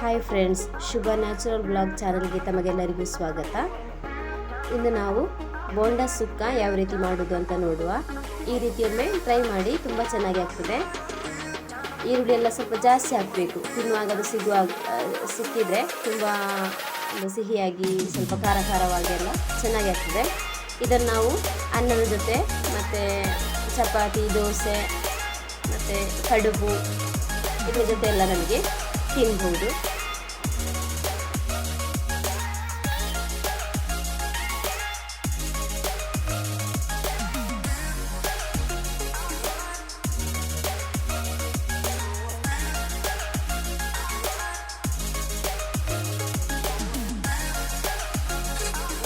Hi friends ಶುಭ natural blog ಚಾನಲ್ಗೆ ತಮಗೆಲ್ಲರಿಗೂ ಸ್ವಾಗತ. ಇಂದು ನಾವು ಬೋಂಡ ಸುಕ್ಕ ಯಾವ ರೀತಿ ಮಾಡೋದು ಅಂತ ನೋಡುವ. ಈ ರೀತಿಯೊಮ್ಮೆ ಟ್ರೈ ಮಾಡಿ ತುಂಬ ಚೆನ್ನಾಗಿ ಆಗ್ತದೆ. ಈರುಳ್ಳಿ ಎಲ್ಲ ಸ್ವಲ್ಪ ಜಾಸ್ತಿ ಹಾಕಬೇಕು. ತಿನ್ನುವಾಗ ಅದು ಸಿಗುವ ಸಿಕ್ಕಿದರೆ ತುಂಬ ಸಿಹಿಯಾಗಿ, ಸ್ವಲ್ಪ ಖಾರ ಖಾರವಾಗಿ ಎಲ್ಲ ಚೆನ್ನಾಗಿ ಆಗ್ತದೆ. ಇದನ್ನು ನಾವು ಅನ್ನದ ಜೊತೆ ಮತ್ತು ಚಪಾತಿ, ದೋಸೆ ಮತ್ತು ಕಡುಬು, ಇದ್ರ ಜೊತೆ ಎಲ್ಲ ನಮಗೆ ತಿನ್ಬೋದು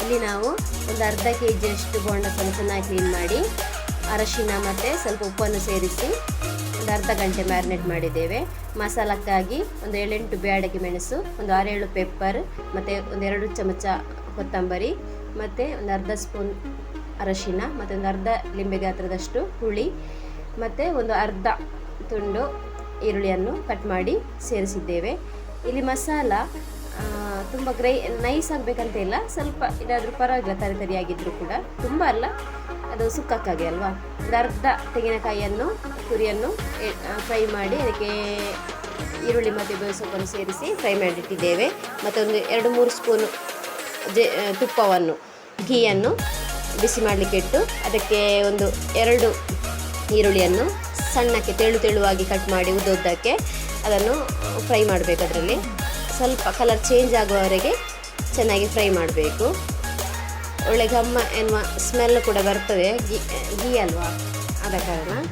ಇಲ್ಲಿ ನಾವು ಒಂದು ಅರ್ಧ ಕೆ ಜಿಯಷ್ಟು ಬೋಂಡಕ್ಕನ್ನು ಚೆನ್ನಾಗಿ ಕ್ಲೀನ್ ಮಾಡಿ ಅರಶಿನ ಮತ್ತು ಸ್ವಲ್ಪ ಉಪ್ಪನ್ನು ಸೇರಿಸಿ ಅರ್ಧ ಗಂಟೆ ಮ್ಯಾರಿನೇಟ್ ಮಾಡಿದ್ದೇವೆ. ಮಸಾಲಕ್ಕಾಗಿ ಒಂದು ಏಳೆಂಟು ಬ್ಯಾಡಗಿ ಮೆಣಸು, ಒಂದು ಆರೇಳು ಪೆಪ್ಪರ್, ಮತ್ತು ಒಂದೆರಡು ಚಮಚ ಕೊತ್ತಂಬರಿ, ಮತ್ತು ಒಂದು ಅರ್ಧ ಸ್ಪೂನ್ ಅರಶಿನ, ಮತ್ತು ಒಂದು ಅರ್ಧ ಲಿಂಬೆ ಗಾತ್ರದಷ್ಟು ಹುಳಿ, ಮತ್ತು ಒಂದು ಅರ್ಧ ತುಂಡು ಈರುಳ್ಳಿಯನ್ನು ಕಟ್ ಮಾಡಿ ಸೇರಿಸಿದ್ದೇವೆ. ಇಲ್ಲಿ ಮಸಾಲ ತುಂಬ ಗ್ರೈ, ನೈಸ್ ಆಗಬೇಕಂತ ಇಲ್ಲ. ಸ್ವಲ್ಪ ಇದಾದರೂ ಪರವಾಗಿಲ್ಲ, ತರಿ ತರಿಯಾಗಿದ್ದರೂ ಕೂಡ. ತುಂಬ ಅಲ್ಲ ಅದು ಸುಕ್ಕಕ್ಕಾಗಿ ಅಲ್ವಾ? ಒಂದು ಅರ್ಧ ತೆಂಗಿನಕಾಯಿಯನ್ನು ಕುರಿಯನ್ನು ಫ್ರೈ ಮಾಡಿ ಅದಕ್ಕೆ ಈರುಳ್ಳಿ, ಮತ್ತು ಬೇವು ಸೊಪ್ಪನ್ನು ಸೇರಿಸಿ ಫ್ರೈ ಮಾಡಿಟ್ಟಿದ್ದೇವೆ. ಮತ್ತೊಂದು ಎರಡು, ಮೂರು ಸ್ಪೂನು ಜೆ ತುಪ್ಪವನ್ನು, ಘೀಯನ್ನು ಬಿಸಿ ಮಾಡಲಿಕ್ಕೆ ಇಟ್ಟು ಅದಕ್ಕೆ ಒಂದು ಎರಡು ಈರುಳ್ಳಿಯನ್ನು ಸಣ್ಣಕ್ಕೆ ತೆಳು ತೆಳುವಾಗಿ ಕಟ್ ಮಾಡಿ ಉದ್ದುದ್ದಕ್ಕೆ ಅದನ್ನು ಫ್ರೈ ಮಾಡಬೇಕು ಅದರಲ್ಲಿ. ಸ್ವಲ್ಪ ಕಲರ್ ಚೇಂಜ್ ಆಗುವವರೆಗೆ ಚೆನ್ನಾಗಿ ಫ್ರೈ ಮಾಡಬೇಕು. ಒಳ್ಳೆ ಘಮ್ಮ ಎನ್ನುವ ಸ್ಮೆಲ್ ಕೂಡ ಬರ್ತದೆ. ಗೀ ಅಲ್ವಾ? ಆದ ಕಾರಣ.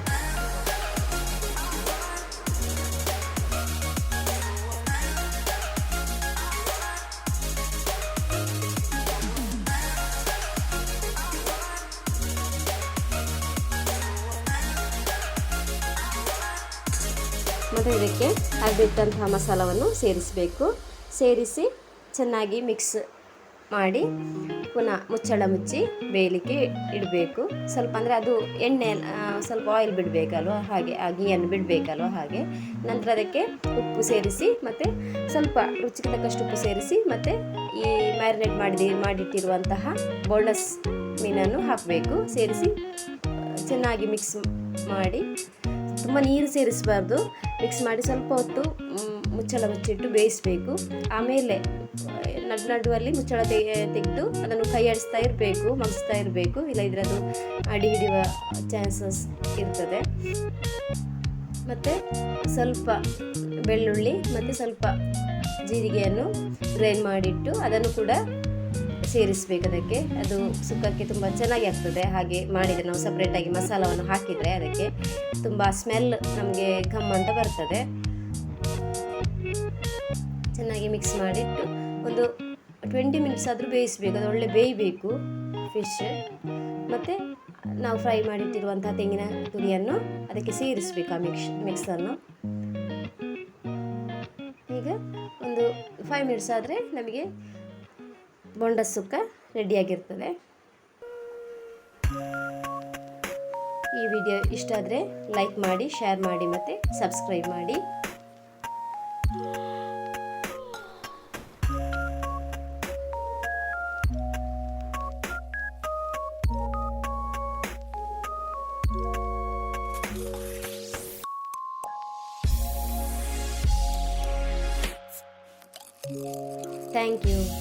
ಮತ್ತು ಇದಕ್ಕೆ ಅರ್ದಿಟ್ಟಂತಹ ಮಸಾಲವನ್ನು ಸೇರಿಸಬೇಕು. ಸೇರಿಸಿ ಚೆನ್ನಾಗಿ ಮಿಕ್ಸ್ ಮಾಡಿ. ಪುನಃ ಮುಚ್ಚಳ ಮುಚ್ಚಿ ಬೇಯಲಿಕ್ಕೆ ಇಡಬೇಕು. ಸ್ವಲ್ಪ ಅಂದರೆ ಅದು ಎಣ್ಣೆ ಸ್ವಲ್ಪ ಆಯಿಲ್ ಬಿಡಬೇಕಲ್ವ? ಹಾಗೆ, ಆ ಗೀಯನ್ನು ಬಿಡಬೇಕಲ್ವ? ಹಾಗೆ. ನಂತರ ಅದಕ್ಕೆ ಉಪ್ಪು ಸೇರಿಸಿ ಮತ್ತು ಸ್ವಲ್ಪ ರುಚಿಗೆ ತಕ್ಕಷ್ಟು ಉಪ್ಪು ಸೇರಿಸಿ ಮತ್ತು ಈ ಮ್ಯಾರಿನೇಟ್ ಮಾಡಿದ, ಮಾಡಿಟ್ಟಿರುವಂತಹ ಬೋಲ್ಡಸ್ ಮೀನನ್ನು ಹಾಕಬೇಕು. ಸೇರಿಸಿ, ಚೆನ್ನಾಗಿ ಮಿಕ್ಸ್ ಮಾಡಿ. ತುಂಬ ನೀರು ಸೇರಿಸಬಾರ್ದು. ಮಿಕ್ಸ್ ಮಾಡಿ ಸ್ವಲ್ಪ ಹೊತ್ತು ಮುಚ್ಚಳ ಮುಚ್ಚಿಟ್ಟು ಬೇಯಿಸಬೇಕು. ಆಮೇಲೆ ನಡು ನಡುವಲ್ಲಿ ಮುಚ್ಚಳ ತೆಗೆದು ಅದನ್ನು ಕೈ ಆಡಿಸ್ತಾ ಇರಬೇಕು, ಮಗಿಸ್ತಾ ಇರಬೇಕು. ಇಲ್ಲ ಅದು ಅಡಿ ಹಿಡಿಯುವ ಚಾನ್ಸಸ್ ಇರ್ತದೆ. ಮತ್ತು ಸ್ವಲ್ಪ ಬೆಳ್ಳುಳ್ಳಿ ಮತ್ತು ಸ್ವಲ್ಪ ಜೀರಿಗೆಯನ್ನು ಗ್ರೈಂಡ್ ಮಾಡಿಟ್ಟು ಅದನ್ನು ಕೂಡ ಸೇರಿಸಬೇಕು ಅದಕ್ಕೆ. ಅದು ಸುಕ್ಕಕ್ಕೆ ತುಂಬ ಚೆನ್ನಾಗಿ ಆಗ್ತದೆ. ಹಾಗೆ ಮಾಡಿದರೆ ನಾವು ಸಪ್ರೇಟಾಗಿ ಮಸಾಲವನ್ನು ಹಾಕಿದರೆ ಅದಕ್ಕೆ ತುಂಬ ಸ್ಮೆಲ್ ನಮಗೆ ಘಮ್ ಅಂತ ಬರ್ತದೆ. ಚೆನ್ನಾಗಿ ಮಿಕ್ಸ್ ಮಾಡಿಟ್ಟು ಒಂದು ಟ್ವೆಂಟಿ ಮಿನಿಟ್ಸ್ ಆದರೂ ಬೇಯಿಸಬೇಕು, ಅದು ಒಳ್ಳೆ ಬೇಯಬೇಕು ಫಿಶ್ ಮತ್ತು ನಾವು ಫ್ರೈ ಮಾಡಿಟ್ಟಿರುವಂಥ ತೆಂಗಿನ ತುರಿಯನ್ನು ಅದಕ್ಕೆ ಸೇರಿಸಬೇಕು ಆ ಮಿಕ್ಸ್ ಮಿಕ್ಸನ್ನು ಈಗ ಒಂದು ಫೈವ್ ಮಿನಿಟ್ಸ್ ಆದರೆ ನಮಗೆ ಬೊಂಡ ಸುಕ್ಕ ರೆಡಿಯಾಗಿರ್ತದೆ ಈ ವಿಡಿಯೋ ಇಷ್ಟ ಆದರೆ ಲೈಕ್ ಮಾಡಿ ಶೇರ್ ಮಾಡಿ ಮತ್ತು ಸಬ್ಸ್ಕ್ರೈಬ್ ಮಾಡಿ. Thank you.